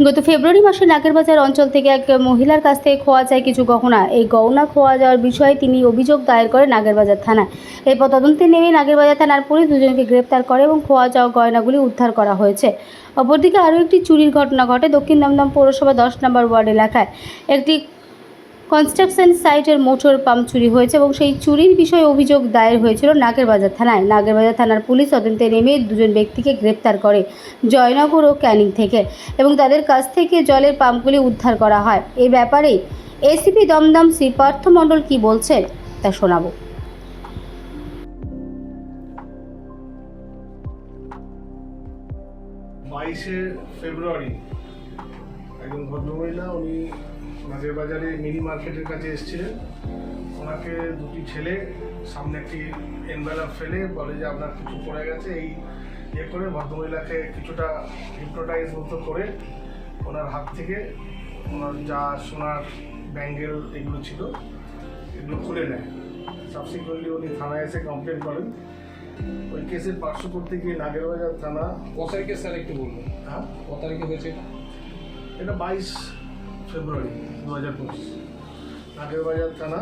গত ফেব্রুয়ারি মাসে নাগেরবাজার অঞ্চল থেকে এক মহিলার কাছ থেকে খোয়া যায় কিছু গহনা। এই গহনা খোয়া যাওয়ার বিষয়ে তিনি অভিযোগ দায়ের করে নাগেরবাজার থানায়। এরপর তদন্তে নেমে নাগেরবাজার থানার পুলিশ দুজনকে গ্রেপ্তার করে এবং খোয়া যাওয়া গয়নাগুলি উদ্ধার করা হয়েছে। অপরদিকে আরও একটি চুরির ঘটনা ঘটে দক্ষিণ দমদম পৌরসভা দশ নম্বর ওয়ার্ড এলাকায়। একটি কনস্ট্রাকশন সাইটের মোটর পাম্প চুরি হয়েছে এবং সেই চুরির বিষয়ে অভিযোগ দায়ের হয়েছিল নাগেরবাজার থানায়। নাগেরবাজার থানার পুলিশ তদন্তে নেমে দুজন ব্যক্তিকে গ্রেপ্তার করে জয়নগর ও ক্যানিং থেকে এবং তাদের কাছ থেকে জলের পাম্পগুলি উদ্ধার করা হয়। এই ব্যাপারে এসিপি দমদম শ্রী পার্থ মণ্ডল কী বলছেন তা শোনাবো। বাইশে ফেব্রুয়ারি একজন ভদ্রমহিলা, উনি মাঝের বাজারে মিনি মার্কেটের কাছে এসেছিলেন। ওনাকে দুটি ছেলে সামনে একটি এনভেলাপ ফেলে বলে যে আপনার কিছু পড়ে গেছে। এই ইয়ে করে ভদ্রমহিলাকে কিছুটা হিপনোটাইজ মতো করে ওনার হাত থেকে ওনার যা সোনার ব্যাঙ্গেল এগুলো ছিল এগুলো খুলে নেয়। সাবসিকুয়েন্টলি উনি থানায় এসে কমপ্লেন করেন। ওই কেসের পার্শ্ব করতে গিয়ে নাগেরবাজার থানা কত তারিখে স্যার একটু বলবেন হ্যাঁ? কত তারিখে হয়েছে? এটা বাইশ ফেব্রুয়ারি দু হাজার পঁচিশ। নাগেরবাজার থানা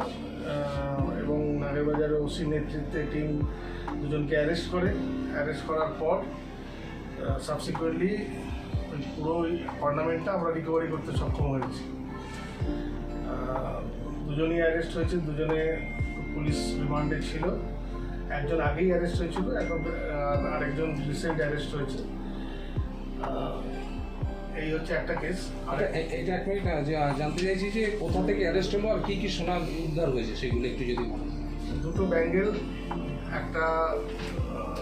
এবং নাগেরবাজার ওসি নেতৃত্বে টিম দুজনকে অ্যারেস্ট করে। অ্যারেস্ট করার পর সাবসিকুয়েন্টলি ওই পুরো ওই অর্নামেন্টটা আমরা রিকভারি করতে সক্ষম হয়েছি। দুজনই অ্যারেস্ট হয়েছে, দুজনে পুলিশ রিমান্ডে ছিল। একজন আগেই অ্যারেস্ট হয়েছিল এখন আরেকজন রিসেন্ট অ্যারেস্ট হয়েছে। এই হচ্ছে একটা কেস আর এ- এটা এক মিনিট জানতে চাইছি যে কোথা থেকে অ্যারেস্ট হলো আর কি কি সোনা উদ্ধার হয়েছে সেগুলো একটু যদি বলেন। দুটো ব্যাঙ্গেল একটা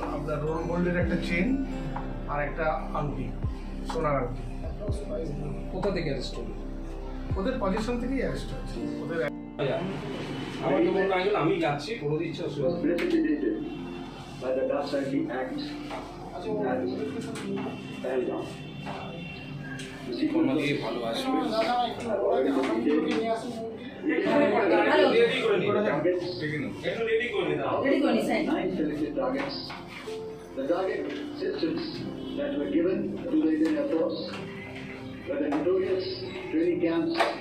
আপনার রোল গোল্ডের একটা চেন আর একটা আংটি সোনার আংটি। কোথা থেকে অ্যারেস্ট হলো? ওদের পজিশন থেকেই অ্যারেস্ট হয়েছে। ওদের আমার তো মনে হয় আমি যাচ্ছি করে দিচ্ছি অসুবিধা was precipitated by the Dastardly Act at Pahalgam. The কোনো sequence দিয়ে ভালো আসবে have already completed. Targets, nine selected targets. The target systems that were given to the Indian Air Force were the notorious training camps at